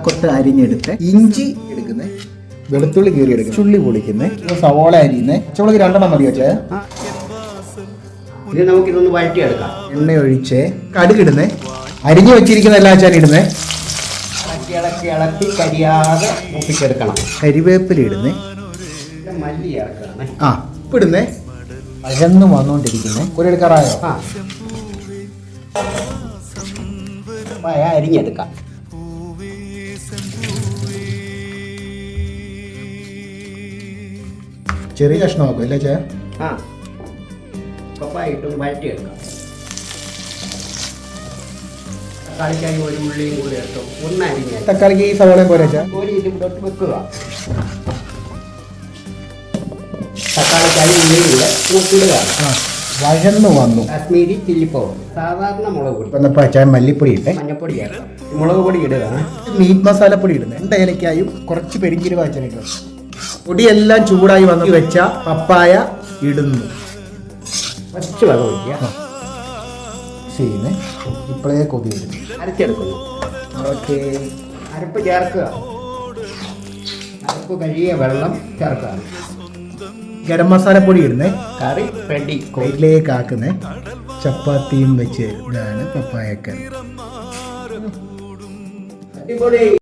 കൊത്ത് അരിഞ്ഞെടുത്ത് ഇഞ്ചി എടുക്കുന്നത് വെളുത്തുള്ളി കീറി എടുക്കുന്നത് ചുള്ളി പൊളിക്കുന്നത് സവോള അരിയുന്നത് പച്ചമുളക് രണ്ടെണ്ണം മതി വെച്ചേ ഇനി വഴറ്റി വഴറ്റിയെടുക്കാം. എണ്ണ ഒഴിച്ച് കടുകിടുന്നേ അരിഞ്ഞു വെച്ചിരിക്കുന്ന എല്ലാ ചാൻ ഇടുന്നേ. ഇളക്കി ഇളക്കി ഇളക്കി കരിയാതെ മുപ്പിച്ചെടുക്കണം. കരിവേപ്പില ഇടുന്നേ. മല്ലി ഇറക്കണേ ആ ഉപ്പിടുന്നേ അഴന്ന് വന്നുകൊണ്ടിരിക്കുന്നേ കുരെടുക്കാറായോ ആ. അരിഞ്ഞെടുക്കാം. ചെറിയ കഷ്ണമാക്കും അല്ലേ ചേ ആ. പപ്പായിട്ടും വഴറ്റിയെടുക്കാം തക്കാളിക്കായി ഒരു ഉള്ളിയും കൂടി ഇട്ടു ഒന്ന് അരിഞ്ഞ് തക്കാളിക്ക് ഈ സവാള ചേ ഒരു വെക്കുക. തക്കാളിക്കായി വഴന്ന് വന്നു. കാശ്മീരി ചില്ലി പൗഡർ സാധാരണ മുളക് പൊടി. വന്നപ്പോൾ ചായ മല്ലിപ്പൊടി ഇട്ടേ മഞ്ഞപ്പൊടി മുളക് പൊടി ഇടുക. മീറ്റ് മസാലപ്പൊടി ഇടുന്നത് ഏലക്കായും കുറച്ച് പെരിഞ്ചീരക വച്ചനൊക്കെ പൊടിയെല്ലാം ചൂടായി വന്ന് വെച്ച പപ്പായ ഇടുന്നു. കുറച്ച് വെള്ളം ഒഴിക്കുക. ചെയ്യുന്നേ ഇപ്പോഴേ കൊതി വരുന്നു അരച്ചെടുക്കുന്നു. ഓക്കെ അരപ്പ് ചേർക്കുക. അരപ്പ് കഴിയ വെള്ളം ചേർക്കുക. ഗരം മസാലപ്പൊടി ഇടുന്നേ. കറി റെഡി. കോയിലേക്ക് ആക്കുന്നേ. ചപ്പാത്തിയും വെച്ച് ഇതാണ് പപ്പായക്കറി. അടിപൊളി.